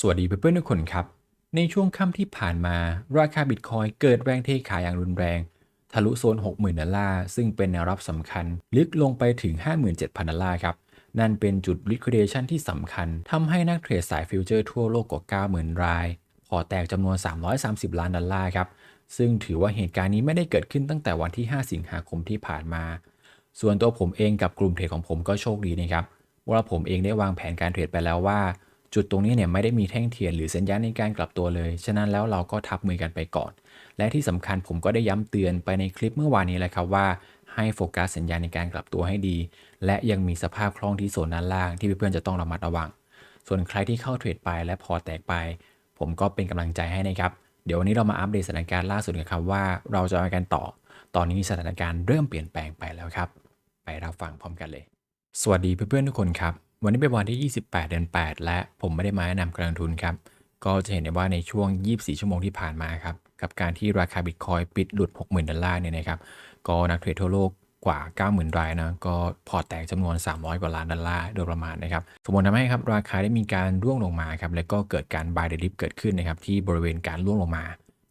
สวัสดีเพื่อนๆทุกคนครับ ในช่วงค่ำที่ผ่านมา ราคาบิตคอยเกิดแรงเทขายอย่างรุนแรง ทะลุโซน 60,000ดอลลาร์ซึ่งเป็นแนวรับสำคัญ ลึกลงไปถึง 57,000ดอลลาร์ครับ นั่นเป็นจุด liquidation ที่สำคัญทำให้นักเทรดสายฟิวเจอร์ทั่วโลกกว่า 90,000 ราย พอแตกจำนวน 330 ล้านดอลลาร์ครับ ซึ่งถือว่าเหตุการณ์นี้ไม่ได้เกิดขึ้นตั้งแต่วันที่ 5 สิงหาคมที่ผ่านมา ส่วนตัวผมเองกับกลุ่มเทรดของผมก็โชคดีนะครับว่าผมเองได้วางแผนการเทรดไปแล้วว่า จุดตรงนี้เนี่ยไม่ได้มีแท่งเทียนหรือสัญญาณในการกลับตัวเลย ฉะนั้นแล้วเราก็ทับมือกันไปก่อน และที่สำคัญผมก็ได้ย้ำเตือนไปในคลิปเมื่อวานนี้แหละครับว่า ให้โฟกัสสัญญาณในการกลับตัวให้ดี และยังมีสภาพคล่องที่โซนด้านล่างที่เพื่อนๆจะต้องระมัดระวัง ส่วนใครที่เข้าเทรดไปและพอแตกไป ผมก็เป็นกำลังใจให้นะครับ เดี๋ยววันนี้เรามาอัปเดตสถานการณ์ล่าสุดกันครับว่าเราจะมากันต่อ ตอนนี้สถานการณ์เริ่มเปลี่ยนแปลงไปแล้วครับ ไปรับฟังพร้อมกันเลย สวัสดีเพื่อนๆทุกคนครับ วันนี้เป็นวันที่ 28 เดือน 8 และผมไม่ได้มาแนะนำการลงทุนครับ ก็จะเห็นได้ว่าในช่วง 24 ชั่วโมงที่ผ่านมาครับ กับการที่ราคาบิตคอยปิดหลุด 60,000 ดอลลาร์เนี่ยนะครับ ก็นักเทรดทั่วโลกกว่า 90,000 รายนะ ก็พอร์ตแตกจำนวน 300 กว่าล้านดอลลาร์โดยประมาณนะครับ สมมติทำให้ครับราคาได้มีการร่วงลงมาครับ แล้วก็เกิดการ buy the dip เกิดขึ้นนะครับที่บริเวณการร่วงลงมา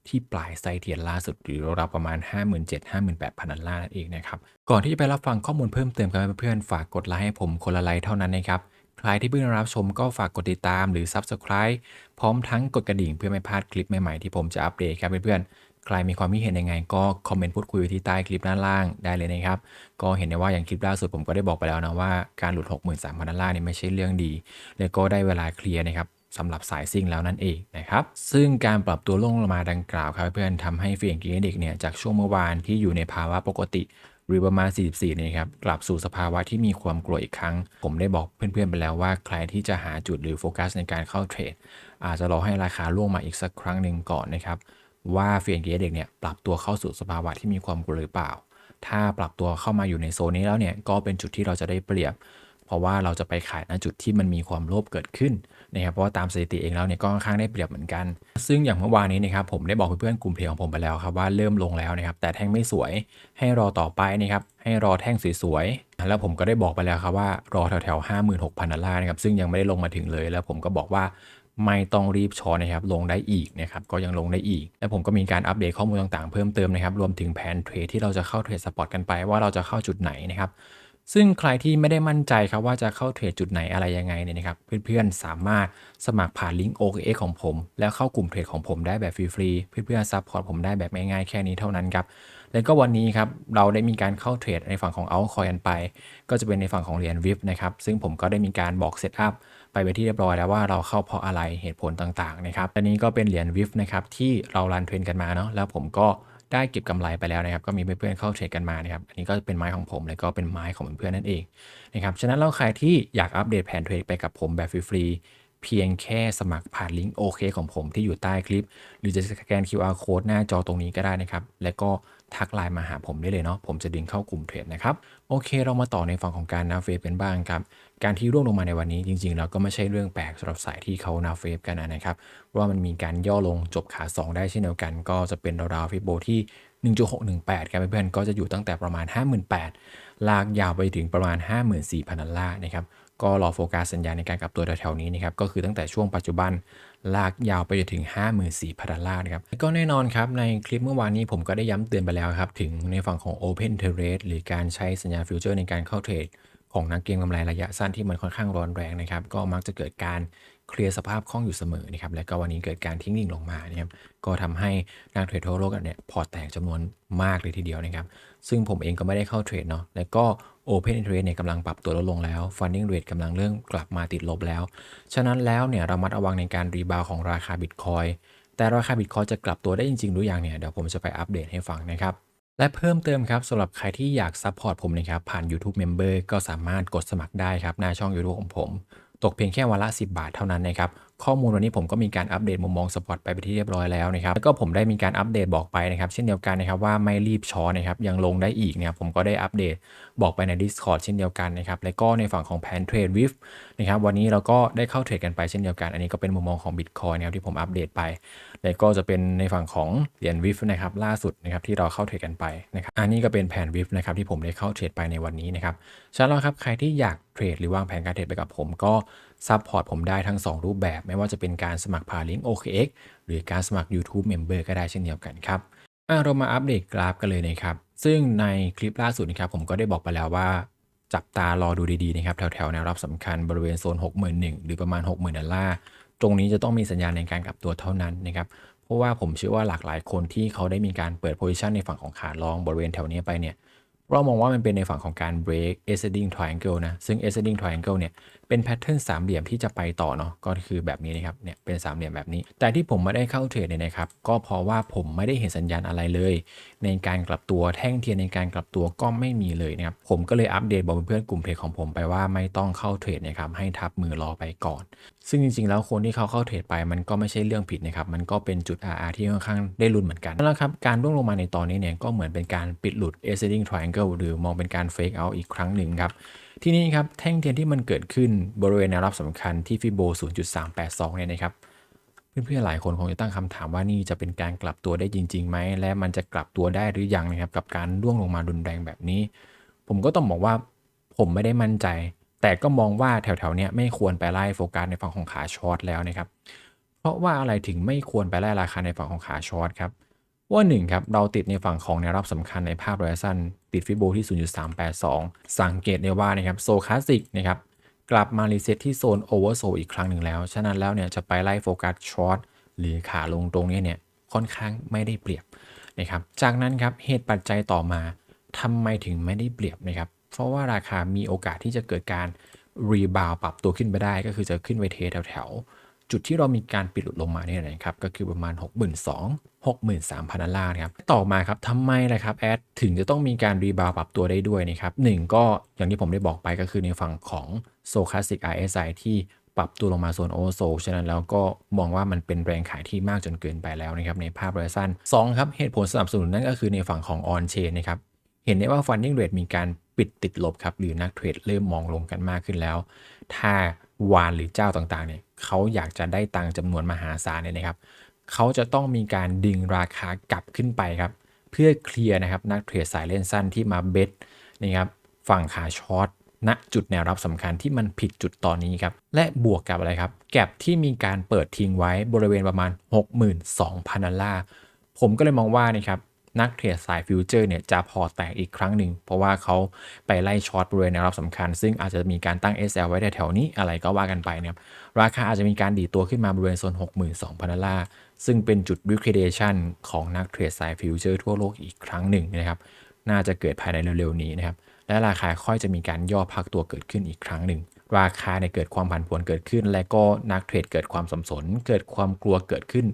ที่ปลายไซเทียนล่าสุดหรือราวประมาณ 57,000-58,000ดอลลาร์นั่นเองนะครับก่อนที่จะไปรับฟังข้อมูลเพิ่มเติมกันเพื่อนๆฝากกดไลค์ให้ผมคนละไลค์เท่านั้นนะครับใครที่เพิ่งรับชมก็ฝากกดติดตามหรือ Subscribe พร้อมทั้งกดกระดิ่งเพื่อไม่พลาดคลิปใหม่ๆที่ผมจะอัปเดตครับเพื่อนๆ ใครมีความคิดเห็นยังไงก็คอมเมนต์พูดคุยที่ใต้คลิปด้านล่างได้เลยนะครับ ก็เห็นได้ว่าอย่างคลิปล่าสุดผมก็ได้บอกไปแล้วนะว่าการหลุด 63,000ดอลลาร์นี่ไม่ใช่เรื่องดี แล้วก็ได้เวลาเคลียร์นะครับ สำหรับสายซิ่งแล้วนั่นเองนะครับ ซึ่งการปรับตัวลงลงมาดังกล่าวครับเพื่อนๆทำให้เฟียงกีเด็กเนี่ยจากช่วงเมื่อวานที่อยู่ในภาวะปกติหรือประมาณ 44เนี่ยครับกลับสู่สภาวะที่มีความกลัวอีกครั้ง ผมได้บอกเพื่อนๆไปแล้วว่าใครที่จะหาจุดหรือโฟกัสในการเข้าเทรด อาจจะรอให้ราคาล่วงมาอีกสักครั้งหนึ่งก่อนนะครับว่าเฟียงกียเด็กเนี่ยปรับตัวเข้าสู่สภาวะที่มีความกลัวหรือเปล่า ถ้าปรับตัวเข้ามาอยู่ในโซนนี้แล้วเนี่ยก็เป็นจุดที่เราจะได้เปรียบ เพราะว่าเราจะไปขายณจุดที่มันมีความโลภเกิดขึ้นนะครับเพราะว่าตามสถิติเองแล้วเนี่ยก็ค่อนข้างได้เปรียบเหมือนกัน ซึ่งอย่างเมื่อวานนี้นะครับผมได้บอกเพื่อนๆกลุ่มเพลของผมไปแล้วครับว่าเริ่มลงแล้วนะครับแต่แท่งไม่สวยให้รอต่อไปนะครับให้รอแท่งสวยๆแล้วผมก็ได้บอกไปแล้วครับว่ารอแถวๆ56,000ดอลลาร์นะครับซึ่งยังไม่ได้ลงมาถึงเลย แล้วผมก็บอกว่าไม่ต้องรีบช้อนนะครับ ลงได้อีกนะครับ ก็ยังลงได้อีก และผมก็มีการอัปเดตข้อมูลต่างๆเพิ่มเติมนะครับ รวมถึงแผนเทรดที่เราจะเข้าเทรดสปอตกันไปว่าเราจะเข้าจุดไหนนะครับ ซึ่งใครที่ไม่ได้มั่นใจครับว่าจะเข้าเทรดจุดไหนอะไรยังไงเนี่ยนะครับเพื่อนๆสามารถสมัครผ่านลิงก์ OKX ของผม แล้วเข้ากลุ่มเทรดของผมได้แบบฟรีๆเพื่อนๆซัพพอร์ตผมได้แบบง่ายๆแค่นี้เท่านั้นครับแล้วก็วันนี้ครับเราได้มีการเข้าเทรดในฝั่งของ altcoin ไป ก็จะเป็นในฝั่งของเหรียญ VIP นะครับซึ่งผมก็ได้มีการบอกเซตอัพไปไปนที่เรียบร้อยแล้วว่าเราเข้าเพราะอะไรเหตุผลต่างๆนะครับอันนี้ก็เป็นเหรียญ VIP นะครับที่เรารันเทรนกันมาเนาะแล้วผมก็ ได้เก็บกำไรไปแล้วนะครับ ก็มีเพื่อนๆเข้าเทรดกันมานะครับ อันนี้ก็เป็นไม้ของผม แล้วก็เป็นไม้ของเพื่อนๆนั่นเองนะครับ ฉะนั้นเราใครที่อยากอัปเดตแผนเทรดไปกับผมแบบฟรีๆ พียงแค่สมัครผ่านลิงก์โอเคของผมที่อยู่ใต้คลิป หรือจะสแกน QR code หน้าจอตรงนี้ก็ได้นะครับ แล้วก็ทักไลน์มาหาผมได้เลยเนาะผมจะดึงเข้ากลุ่มเทรดนะครับ โอเคเรามาต่อในฝั่งของการนาเฟฟเป็นบ้างครับ การที่ร่วงลงมาในวันนี้จริงๆแล้วก็ไม่ใช่เรื่องแปลกสำหรับสายที่เขานาเฟฟกันนะครับว่ามันมีการย่อลงจบขา 2 ได้เช่นเดียวกัน ก็จะเป็นราวๆฟิโบที่1.618ครับเพื่อนๆก็จะอยู่ตั้งแต่ประมาณ 58,000 ลากยาวไปถึงประมาณ 54,000ดอลลาร์นะครับ ก็รอโฟกัสสัญญาในการกลับตัวแถวๆนี้นะครับก็คือตั้งแต่ช่วงปัจจุบันลากยาวไปจนถึง 54,000ดอลลาร์นะครับแล้วก็แน่นอนครับ ในคลิปเมื่อวานนี้ผมก็ได้ย้ำเตือนไปแล้วครับ ถึงในฝั่งของ Open Trade หรือการใช้สัญญาฟิวเจอร์ในการเข้าเทรดของนักเก็งกำไรระยะสั้นที่มันค่อนข้างร้อนแรงนะครับ ก็มักจะเกิดการ เคลียร์สภาพคล่องอยู่เสมอนะครับและก็วันนี้เกิดการทิ้งดิ่งลงมานะครับก็ทำให้นักเทรดทั่วโลกเนี่ยพอแตกจำนวนมากเลยทีเดียวนะครับซึ่งผมเองก็ไม่ได้เข้าเทรดเนาะแล้วก็ Open Interest เนี่ยกำลังปรับตัวลดลงแล้ว Funding Rate กำลังเริ่มกลับมาติดลบแล้ว ฉะนั้นแล้วเนี่ยระมัดระวังในการรีบาวของราคาบิตคอยแต่ราคาบิตคอยจะกลับตัวได้จริงๆหรือยังเนี่ยเดี๋ยวผมจะไปอัปเดตให้ฟังนะครับและเพิ่มเติมครับสำหรับใครที่อยากซัพพอร์ตผมนะครับผ่าน YouTube Member ก็สามารถกดสมัครได้ครับหน้าช่อง YouTube ของผม ตกเพียงแค่วันละ 10 บาทเท่านั้นนะครับ ข้อมูลวันนี้ผมก็มีการอัปเดตมุมมองสปอตไปไปที่เรียบร้อยแล้วนะครับแล้วก็ผมได้มีการอัปเดตบอกไปนะครับ เช่นเดียวกันนะครับว่าไม่รีบช้อนนะครับยังลงได้อีกเนี่ยผมก็ได้อัปเดตบอกไปใน Discord เช่นเดียวกันนะครับแล้วก็ในฝั่งของแผนเทรดวิฟนะครับวันนี้เราก็ได้เข้าเทรดกันไปเช่นเดียวกัน อันนี้ก็เป็นมุมมองของ Bitcoin นะครับที่ผมอัปเดตไป แล้วก็จะเป็นในฝั่งของเหรียญวิฟนะครับล่าสุดนะครับที่เราเข้าเทรดกันไปนะครับอันนี้ก็เป็นแผนวิฟนะครับที่ผมได้เข้าเทรดไปในวันนี้นะครับฉะนั้นแล้วครับใครที่อยากเทรดหรือวางแผนการเทรดไปกับผมก็ซัพพอร์ตผมได้ทั้ง 2 รูปแบบ ไม่ว่าจะเป็นการสมัครผ่านลิงก์ OKX หรือการสมัคร YouTube Member ก็ได้เช่นเดียวกันครับอะเรามาอัปเดตกราฟกันเลยนะครับ ซึ่งในคลิปล่าสุดนะครับผมก็ได้บอกไปแล้วว่า จับตารอดูดีๆนะครับแถวๆแนวรับสำคัญบริเวณโซน 61,000 หรือประมาณ 60,000 ดอลลาร์ ตรงนี้จะต้องมีสัญญาณในการกลับตัวเท่านั้นนะครับเพราะว่าผมเชื่อว่าหลากหลายคนที่เขาได้มีการเปิดโพซิชันในฝั่งของขาลองบริเวณแถวนี้ไปเนี่ย เรามองว่ามันเป็นในฝั่งของการ break ascending triangle นะ ซึ่ง ascending triangle เนี่ย เป็นแพทเทิร์นสามเหลี่ยมที่จะไปต่อเนาะ ก็คือแบบนี้นะครับ เนี่ย เป็นสามเหลี่ยมแบบนี้ แต่ที่ผมไม่ได้เข้าเทรดเนี่ยนะครับ ก็เพราะว่าผมไม่ได้เห็นสัญญาณอะไรเลย ในการกลับตัวแท่งเทียนในการกลับตัวก็ไม่มีเลยนะครับ ผมก็เลยอัปเดตบอกเพื่อนกลุ่มเทรดของผมไปว่าไม่ต้องเข้าเทรดนะครับ ให้ทับมือรอไปก่อน ซึ่งจริงๆ แล้วคนที่เขาเข้าเทรดไปมันก็ไม่ใช่เรื่องผิดนะครับ มันก็เป็นจุด RR ที่ค่อนข้างได้ลุ้นเหมือนกันแล้วครับ การร่วงลงมาในตอนนี้เนี่ยก็เหมือนเป็นการปิดหลุด ascending triangle หรือมองเป็นการ fake out อีกครั้งหนึ่งครับ ที่นี้ครับแท่งเทียนที่มันเกิดขึ้นบริเวณแนวรับสำคัญที่ฟิโบ 0.382 เนี่ยนะครับเพื่อนๆหลายคนคงจะตั้งคำถามว่านี่จะเป็นการกลับตัวได้จริงๆไหมและมันจะกลับตัวได้หรือยังนะครับกับการร่วงลงมารุนแรงแบบนี้ ผมก็ต้องบอกว่าผมไม่ได้มั่นใจ แต่ก็มองว่าแถวๆนี้ไม่ควรไปไล่โฟกัสในฝั่งของขาช็อตแล้วนะครับ เพราะว่าอะไรถึงไม่ควรไปไล่ราคาในฝั่งของขาช็อตครับ ว่าหนึ่งครับเราติดในฝั่งของแนวรับสำคัญในภาพระยะสั้น ติดฟิโบที่ 0.382 สังเกตได้ว่านะครับโซคลาสสิกนะครับกลับมารีเซ็ตที่โซนโอเวอร์โซอีกครั้งหนึ่งแล้ว ฉะนั้นแล้วเนี่ยจะไปไล่โฟกัสช็อตหรือขาลงตรงนี้เนี่ยค่อนข้างไม่ได้เปรียบนะครับ จากนั้นครับเหตุปัจจัยต่อมาทำไมถึงไม่ได้เปรียบนะครับ เพราะว่าราคามีโอกาสที่จะเกิดการรีบาวปรับตัวขึ้นไปได้ ก็คือจะขึ้นไปเทแถวๆจุดที่เรามีการปิดหลุดลงมาเนี่ยนะครับก็คือประมาณ 62,000 63,000ดอลลาร์นะครับต่อมาครับทำไมล่ะครับแอดถึงจะต้องมีการรีบาวปรับตัวได้ด้วยนะครับหนึ่งก็อย่างที่ผมได้บอกไปก็คือในฝั่งของโซคลาสสิก RSI ที่ปรับตัวลงมาโซนโอโซฉะนั้นแล้วก็มองว่ามันเป็นแรงขายที่มากจนเกินไปแล้วนะครับในภาพระยะสั้น2ครับเหตุผลสนับสนุนนั่นก็คือในฝั่งของออนเชนนะครับเห็นได้ว่าฟันดิ้งเรทมีการ ปิดติดลบครับหรือนักเทรดเริ่มมองลงกันมากขึ้นแล้ว ถ้าวานหรือเจ้าต่างๆเนี่ยเขาอยากจะได้ตังค์จำนวนมหาศาลเนี่ยนะครับเขาจะต้องมีการดึงราคากลับขึ้นไปครับ เพื่อเคลียร์นะครับนักเทรดสายเล่นสั้นที่มาเบสนะครับฝั่งขาช็อตณจุดแนวรับสำคัญที่มันผิดจุดตอนนี้ครับ และบวกกับอะไรครับ แก็บที่มีการเปิดทิ้งไว้บริเวณประมาณ 62,000ดอลลาร์ผมก็เลยมองว่านะครับ นักเทรดสายฟิวเจอร์เนี่ยจะพอแตกอีกครั้งหนึ่ง เพราะว่าเขาไปไล่ช็อตบริเวณแนวรับสำคัญ ซึ่งอาจจะมีการตั้ง SL ไว้แถวนี้อะไรก็ว่ากันไปนะครับราคาอาจจะมีการดีตัวขึ้นมาบริเวณโซน 62,000ดอลลาร์ซึ่งเป็นจุด liquidation ของนักเทรดสายฟิวเจอร์ทั่วโลกอีกครั้งหนึ่งนะครับน่าจะเกิดภายในเร็วๆนี้นะครับและราคาค่อยจะมีการย่อพักตัวเกิดขึ้นอีกครั้งหนึ่งราคาเนี่ยเกิดความผันผวนเกิดขึ้น และก็นักเทรดเกิดความสับสน เกิดความกลัวเกิดขึ้น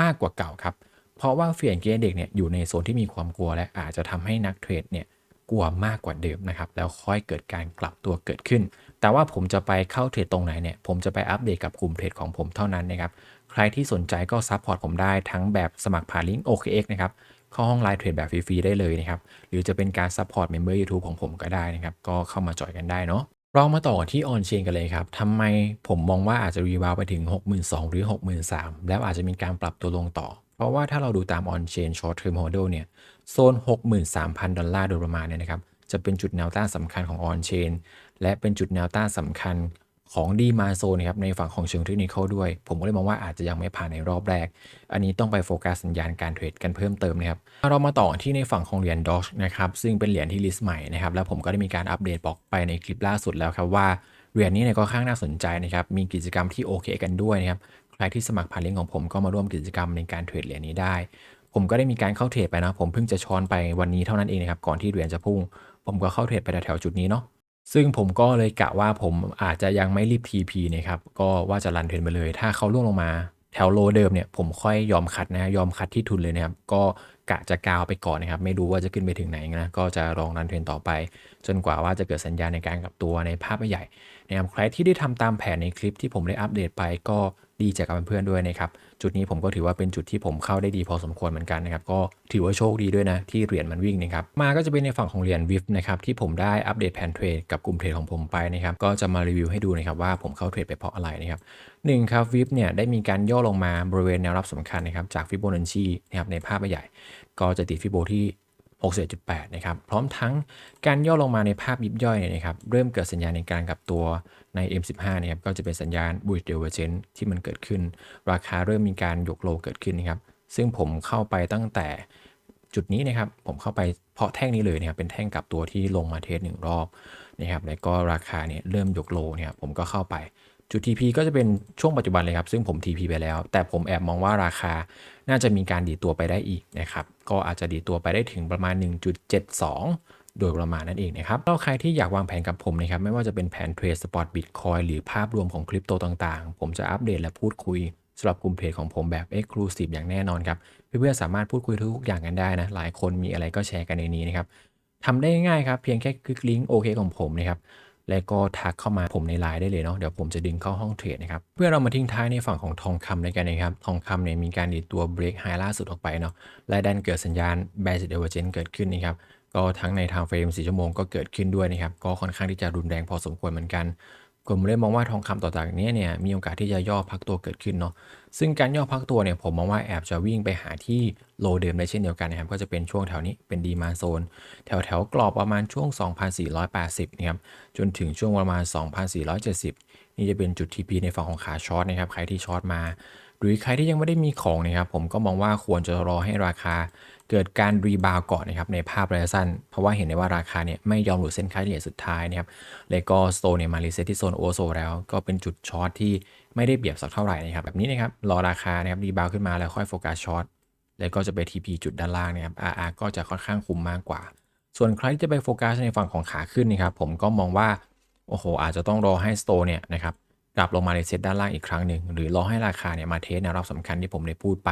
มากกว่าเก่าครับ เพราะว่าเฟียนเกเด็กเนี่ยอยู่ในโซนที่มีความกลัวและอาจจะทำให้นักเทรดเนี่ยกลัวมากกว่าเดิมนะครับ แล้วค่อยเกิดการกลับตัวเกิดขึ้น แต่ว่าผมจะไปเข้าเทรดตรงไหนเนี่ย ผมจะไปอัปเดตกับกลุ่มเทรดของผมเท่านั้นนะครับ ใครที่สนใจก็ซัพพอร์ตผมได้ทั้งแบบสมัครผ่านลิงก์ OKX นะครับ เข้าห้องไลน์เทรดแบบฟรีๆได้เลยนะครับ หรือจะเป็นการซัพพอร์ตเมมเบอร์ยูทูบของผมก็ได้นะครับ ก็เข้ามาจอยกันได้เนาะเรามาต่อที่ออนเชนกันเลยครับ ทำไมผมมองว่าอาจจะรีบาวไปถึง 62,000หรือ 63,000 แล้วอาจจะมีการปรับตัวลงต่อ เพราะว่าถ้าเราดูตาม on chain short term model เนี่ยโซน 63,000 ดอลลาร์โดยประมาณเนี่ยนะครับจะเป็นจุดแนวต้านสำคัญของ on chain และเป็นจุดแนวต้านสำคัญของดีมาโซนครับในฝั่งของเชิงเทคนิคด้วย ผมก็เลยมองว่าอาจจะยังไม่ผ่านในรอบแรก อันนี้ต้องไปโฟกัสสัญญาณการเทรดกันเพิ่มเติมนะครับเรามาต่อที่ในฝั่งของเหรียญดอชนะครับซึ่งเป็นเหรียญที่ลิสต์ใหม่นะครับแล้วผมก็ได้มีการอัปเดตบอกไปในคลิปล่าสุดแล้วครับว่าเหรียญนี้เนี่ยก็ค่อนข้างน่าสนใจนะครับมีกิจกรรมที่โอเคกันด้วยนะครับ ใครที่สมัครผ่านลิงก์ของผมก็มาร่วมกิจกรรมในการเทรดเหรียญนี้ได้ ผมก็ได้มีการเข้าเทรดไปนะผมเพิ่งจะช้อนไปวันนี้เท่านั้นเองนะครับก่อนที่เหรียญจะพุ่ง ผมก็เข้าเทรดไปแถวจุดนี้เนาะซึ่งผมก็เลยกะว่าผมอาจจะยังไม่รีบ TP นะครับก็ว่าจะรันเทรนไปเลย ถ้าเขาล่วงลงมาแถวโลเดิมเนี่ยผมค่อยยอมคัดนะยอมคัดที่ทุนเลยนะครับก็กะจะกาวไปก่อนนะครับ ไม่รู้ว่าจะขึ้นไปถึงไหนนะก็จะลองรันเทรนต่อไป จนกว่าว่าจะเกิดสัญญาณในการกลับตัวในภาพใหญ่นะครับใครที่ได้ทำตามแผนในคลิปที่ผมได้อัปเดตไปก็ ดีใจกกับเพื่อนๆด้วยนะครับ จุดนี้ผมก็ถือว่าเป็นจุดที่ผมเข้าได้ดีพอสมควรเหมือนกันนะครับ ก็ถือว่าโชคดีด้วยนะ ที่เหรียญมันวิ่งนะครับ มาก็จะเป็นในฝั่งของเหรียญวิฟนะครับที่ผมได้อัปเดตแผนเทรดกับกลุ่มเทรดของผมไปนะครับ ก็จะมารีวิวให้ดูนะครับว่าผมเข้าเทรดไปเพราะอะไรนะครับหนึ่งครับวิฟเนี่ยได้มีการย่อลงมาบริเวณแนวรับสำคัญนะครับจากฟิโบนัชชีนะครับในภาพใหญ่ ก็จะติดฟิโบที่ 61.8 นะครับ พร้อมทั้งการย่อลงมาในภาพยิบย่อยเนี่ยนะครับ เริ่มเกิดสัญญาณในการกลับตัวใน M15 นะครับ ก็จะเป็นสัญญาณ bullish divergence ที่มันเกิดขึ้น ราคาเริ่มมีการยกโลเกิดขึ้นนะครับ ซึ่งผมเข้าไปตั้งแต่จุดนี้นะครับ ผมเข้าไปเพาะแท่งนี้เลยนะครับ เป็นแท่งกลับตัวที่ลงมาเทสหนึ่งรอบนะครับ แล้วก็ราคาเนี่ยเริ่มยกโลเนี่ยผมก็เข้าไป จุด TP ก็จะเป็นช่วงปัจจุบันเลยครับ ซึ่งผม TP ไปแล้ว แต่ผมแอบมองว่าราคาน่าจะมีการดีตัวไปได้อีกนะครับ ก็อาจจะดีตัวไปได้ถึงประมาณ 1.72 โดยประมาณนั่นเองนะครับแล้วใครที่อยากวางแผนกับผมนะครับ ไม่ว่าจะเป็นแผนเทรดสปอตบิตคอยหรือภาพรวมของคริปโตต่างๆ ผมจะอัปเดตและพูดคุยสำหรับกลุ่มเพจของผมแบบ Exclusive อย่างแน่นอนครับเพื่อนๆสามารถพูดคุยทุกอย่างกันได้นะ หลายคนมีอะไรก็แชร์กันในนี้นะครับทำได้ง่ายๆครับ เพียงแค่คลิกลิงก์โอเคของผมนะครับ แล้วก็ทักเข้ามาผมในไลน์ได้เลยเนาะเดี๋ยวผมจะดึงเข้าห้องเทรดนะครับเพื่อเรามาทิ้งท้ายในฝั่งของทองคำด้วยกันนะครับทองคำเนี่ยมีการดีดตัวเบรกไฮล่าสุดออกไปเนาะและดันเกิดสัญญาณ b a s i c divergence เกิดขึ้นนะครับก็ทั้งในทางเฟรม4ชั่วโมงก็เกิดขึ้นด้วยนะครับก็ค่อนข้างที่จะรุนแรงพอสมควรเหมือนกัน ผมเลยมองว่าทองคำต่อจากนี้เนี่ยมีโอกาสที่จะย่อพักตัวเกิดขึ้นเนาะซึ่งการย่อพักตัวเนี่ยผมมองว่าแอบจะวิ่งไปหาที่โลเดิมได้เช่นเดียวกันนะครับก็จะเป็นช่วงแถวนี้เป็นดีมาโซน แถวแถวๆกรอบประมาณช่วง 2,480นะครับจนถึงช่วงประมาณ 2,470 นี่จะเป็นจุดทีพีในฝั่งของขาช็อตนะครับใครที่ช็อตมา หรือใครที่ยังไม่ได้มีของนะครับผมก็มองว่าควรจะรอให้ราคาเกิดการรีบาวก่อนนะครับในภาพระยะสั้น เพราะว่าเห็นได้ว่าราคาเนี่ยไม่ยอมหลุดเส้นค่าเฉลี่ยสุดท้ายนะครับแล้วก็โตนเนี่ยมารีเซ็ตที่โซนโอโซแล้ว ก็เป็นจุดช็อตที่ไม่ได้เบียบสักเท่าไหร่นะครับแบบนี้นะครับรอราคานะครับรีบาวขึ้นมาแล้วค่อยโฟกัสช็อตแล้วก็จะไป TP จุดด้านล่างนะครับ RR ก็จะค่อนข้างคุมมากกว่า ส่วนใครที่จะไปโฟกัสในฝั่งของขาขึ้นนะครับผมก็มองว่าโอ้โหอาจจะต้องรอให้สโตนเนี่ยนะครับ กลับลงมาในเซตด้านล่างอีกครั้งหนึ่ง หรือรอให้ราคาเนี่ยมาเทสแนวรับสำคัญที่ผมได้พูดไป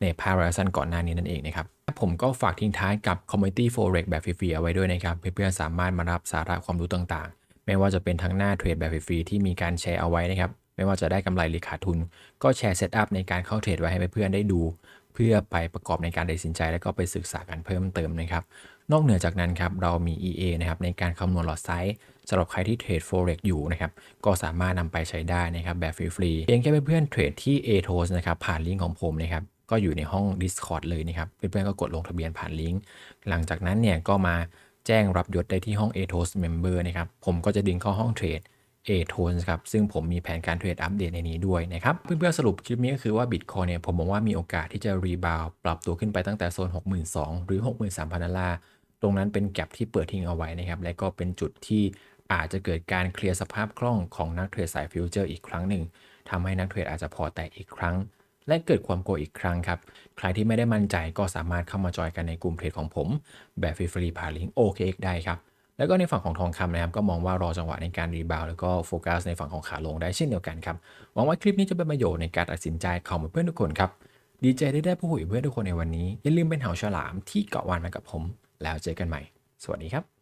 ในภาระยะสั้นก่อนหน้านี้นั่นเองนะครับผมก็ฝากทิ้งท้ายกับ Community Forex แบบฟรีๆเอาไว้ด้วยนะครับ เพื่อนๆสามารถมารับสาระความรู้ต่างๆ ไม่ว่าจะเป็นทั้งหน้าเทรดแบบฟรีๆที่มีการแชร์เอาไว้นะครับไม่ว่าจะได้กำไรหรือขาดทุน ก็แชร์เซตอัพในการเข้าเทรดไว้ให้เพื่อนๆได้ดู เพื่อไปประกอบในการตัดสินใจ แล้วก็ไปศึกษากันเพิ่มเติมนะครับ นอกเหนือจากนั้นครับเรามี EA นะครับในการคำนวณหลอดไซส์สำหรับใครที่เทรด Forex อยู่นะครับก็สามารถนำไปใช้ได้นะครับแบบฟรีๆเพียงแค่เพื่อนๆเทรดที่ ATOS นะครับผ่านลิงก์ของผมนะครับก็อยู่ในห้อง Discord เลยนะครับเพื่อนๆก็กดลงทะเบียนผ่านลิงก์หลังจากนั้นเนี่ยก็มาแจ้งรับยศได้ที่ห้อง ATOS Member นะครับผมก็จะดึงเข้าห้องเทรด a t o n s ครับ ซึ่งผมมีแผนการเทรดอัปเดตในนี้ด้วยนะครับ เพื่อนๆสรุปคลิปนี้ก็คือว่า Bitcoin เนี่ยผมมองว่ามีโอกาสที่จะรีบาวปรับตัวขึ้นไปตั้งแต่โซน 62,000 หรือ 63,000 ดอลลาร์ ตรงนั้นเป็นแก็บที่เปิดทิ้งเอาไว้นะครับ และก็เป็นจุดที่อาจจะเกิดการเคลียร์สภาพคล่องของนักเทรดสายฟิวเจอร์อีกครั้งหนึ่งทำให้นักเทรดอาจจะพอแตกอีกครั้ง และเกิดความกลัวอีกครั้งครับ ใครที่ไม่ได้มั่นใจก็สามารถเข้ามาจอยกันในกลุ่มเทรดของผม แบบฟรีๆผ่านลิงก์ OKX ได้ครับ แล้วก็ในฝั่งของทองคำนะครับ ก็มองว่ารอจังหวะในการรีบาวแล้วก็โฟกัสในฝั่งของขาลงได้เช่นเดียวกันครับหวังว่าคลิปนี้จะเป็นประโยชน์ในการตัดสินใจของเพื่อนทุกคนครับดีใจที่ได้พูดคุยเพื่อนทุกคนในวันนี้อย่าลืมเป็นเหาฉลามที่เกาะวานมากับผม แล้วเจอกันใหม่ สวัสดีครับ